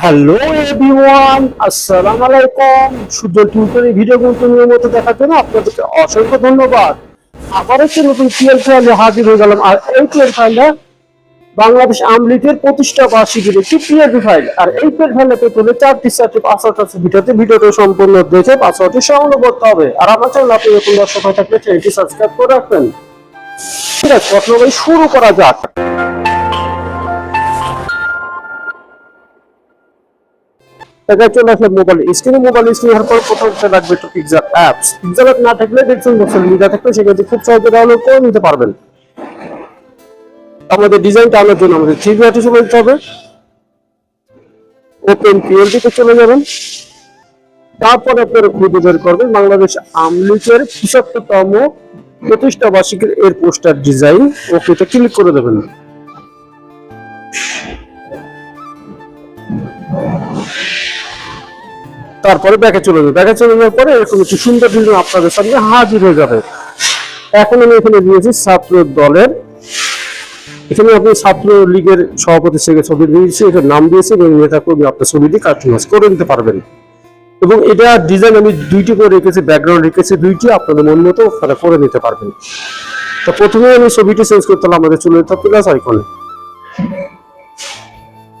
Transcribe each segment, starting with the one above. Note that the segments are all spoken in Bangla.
হ্যালো এভরিওয়ান আসসালামু আলাইকুম শুদ্ধ টিউটোরিয়াল ভিডিও গুলো মতো দেখার জন্য আপনাদেরকে অসংখ্য ধন্যবাদ। আবার একটি নতুন পিএল ফাইলে হাজির হয়ে গেলাম। আর এই পিএল ফাইলটা বাংলাদেশ আমলিগের প্রতিষ্ঠা বার্ষিকীর একটি পিএল ফাইল আর এই পিএল ফাইলে পেতে হলে চারটি চারটি পাসওয়ার্ড আছে। ভিডিওতে ভিডিওটা সম্পূর্ণ দেখে পাসওয়ার্ডটি সংগ্রহ করতে হবে। আর আমার চ্যানেল আপনি নতুন দর্শক হয়ে থাকলে চ্যানেলটি সাবস্ক্রাইব করে রাখবেন। ঠিক আছে শুরু করা যাক। দেখা চলে আসলে মোবাইল স্ক্রিনে মোবাইল স্ক্রিন হওয়ার পর প্রথম লাগবে একটু পিকজার অ্যাপস পিকজার অ্যাপ না থাকলে দেখছেন বক্সের লিঙ্কটা থাকলে সেখানে খুব সহজে ডাউনলোড করে নিতে পারবেন। আমাদের ডিজাইনটা আনার জন্য আমাদের থ্রি বিআরটি চলে যেতে হবে। ওপেন পিএলটিতে চলে যাবেন। তারপর আপনারা খুঁজে বের করবেন বাংলাদেশ আমলিকের পঁচাত্তরতম প্রতিষ্ঠা বার্ষিকীর এর পোস্টার ডিজাইন ওকেতে ক্লিক করে দেবেন। তারপরে ব্যাকে চলে যাবে। ব্যাকে চলে যাওয়ার পরে এরকম একটি সুন্দর ডিজাইন আপনাদের সামনে হাজির হয়ে যাবে। এখন আমি এখানে দিয়েছি ছাত্র দলের এখানে আপনি ছাত্র লীগের সভাপতি থেকে ছবি দিয়েছি এটার নাম দিয়েছি এবং নেতা কর্মী আপনার ছবি দিয়ে কাস্টমাইজ করে নিতে পারবেন। এবং এটা ডিজাইন আমি দুইটি করে রেখেছি ব্যাকগ্রাউন্ড রেখেছি, দুইটি আপনাদের মন মতো আপনারা করে নিতে পারবেন। তো প্রথমে আমি ছবিটি চেঞ্জ করতে হলে আমাদের চলে যেতে প্লাস আইকনে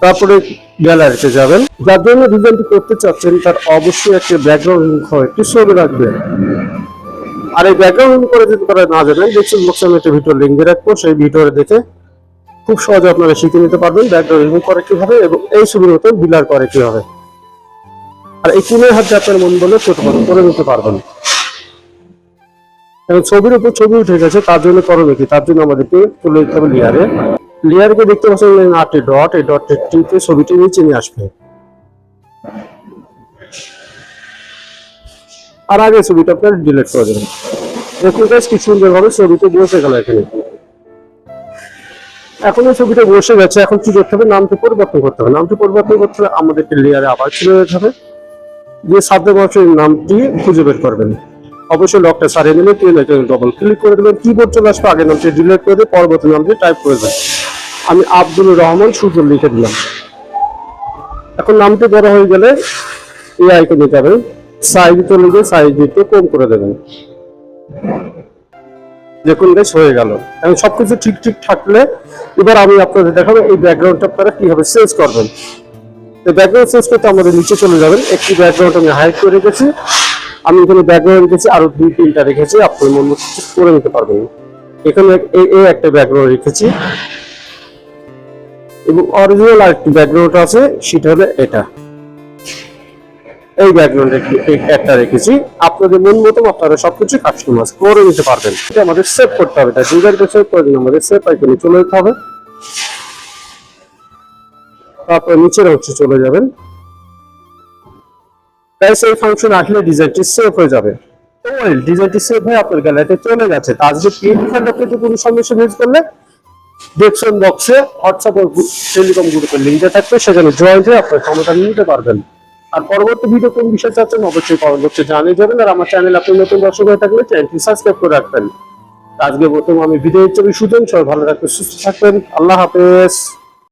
তারপরে গ্যালারিতে যাবেন। যার জন্য ডিজাইনটি করতে চাচ্ছেন, তার অবশ্যই একটা ব্যাকগ্রাউন্ড একটি ছবি রাখবেন আর এই ব্যাকগ্রাউন্ড করে যদি তারা না জানেন দেখছেন বক্সে আমি একটা ভিডিও লিঙ্ক দিয়ে রাখব, সেই ভিডিওটা দেখে খুব সহজে আপনারা শিখে নিতে পারবেন ব্যাকগ্রাউন্ড রিমুভ করে কীভাবে এবং এই ছবির মতো বিলার করে কীভাবে। আর এই কোনের হাতে আপনার মন বলে ছোট করে নিতে পারবেন। এবং ছবির উপর ছবি উঠে গেছে, তার জন্য করবে কি তার জন্য আমাদেরকে চলে যেতে হবে লেয়ারে লেয়ারকে দেখতে পাচ্ছেন আটটি ডট এই ডটটিতে ছবিটি নিয়ে আসবে। আর আগে ছবিটা আপনার ডিলিট করে দেবেন। দেখুন গাছ কি সুন্দরভাবে ছবিতে বসে গেল এখানে। এখন এই ছবিটা বসে গেছে, এখন কি করতে হবে? নামটি পরিবর্তন করতে হবে। নামটি পরিবর্তন করতে হবে আমাদেরকে লেয়ারে আবার চলে যেতে হবে। দিয়ে সাবজেক্ট বক্সের নামটি খুঁজে বের করবেন। অবশ্যই লকটা সারিয়ে নিলে ডবল ক্লিক করে দেবেন। কিবোর্ড চলে আসবে, আগে নামটি ডিলিট করে দিয়ে পরবর্তী নামটি টাইপ করে দেবেন। আমি আব্দুল রহমান সূর্য লিখে দিলাম। এখন নামটি বড় হয়ে গেলে এই আইকনে যাবেন সাইজ চলে গিয়ে সাইজ একটু কম করে দেবেন। দেখুন বেশ হয়ে গেল। এবং সবকিছু ঠিক ঠিক থাকলে এবার আমি আপনাদের দেখাবো এই ব্যাকগ্রাউন্ডটা আপনারা কীভাবে চেঞ্জ করবেন। এই ব্যাকগ্রাউন্ড চেঞ্জ করতে আমাদের নিচে চলে যাবেন। একটি ব্যাকগ্রাউন্ড আমি হাইড করে রেখেছি। আমি এখানে ব্যাকগ্রাউন্ড রেখেছি, আরও দুই, তিনটা রেখেছি। আপনার মন মতো করে নিতে পারবেন। এখানে এই একটা ব্যাকগ্রাউন্ড রেখেছি। এবং অরিজিনাল আরেকটি ব্যাকগ্রাউন্ড আছে, সেটা হলো এটা। এই ব্যাকগ্রাউন্ড একটা রেখেছি। আপনাদের মন মতো আপনারা সবকিছু কাস্টমাইজ করে নিতে পারবেন। এটা আমাদের সেভ করতে হবে। তাই ডিজাইনটা সেভ করে দিন আমাদের সেভ আইকনে চলে যেতে হবে। তারপর নিচের অংশে চলে যাবেন। তাই সেই ফাংশন আসলে ডিজাইনটি সেভ হয়ে যাবে। ডিজাইনটি সেভ হয়ে আপনার গ্যালারিতে চলে গেছে। তার যে প্রিন্ট আপনি কোনো সমস্যা ইউজ করলে ডেসক্রিপশন বক্সে হোয়াটসঅ্যাপ ও টেলিকম গ্রুপের লিঙ্কটা থাকবে, সেখানে জয়েন হয়ে আপনার ক্ষমতা নিতে পারবেন। আর পরবর্তী ভিডিও কোন বিষয়ে চাচ্ছেন অবশ্যই কমেন্ট বক্সে জানিয়ে দেবেন, আর আমার চ্যানেল আপনি নতুন দর্শক হয়ে থাকলে চ্যানেলটি সাবস্ক্রাইব করে রাখবেন। আজকে প্রথম আমি ভিডিও হিসেবে শুধু সবাই ভালো থাকবেন, সুস্থ থাকবেন, আল্লাহ হাফেজ।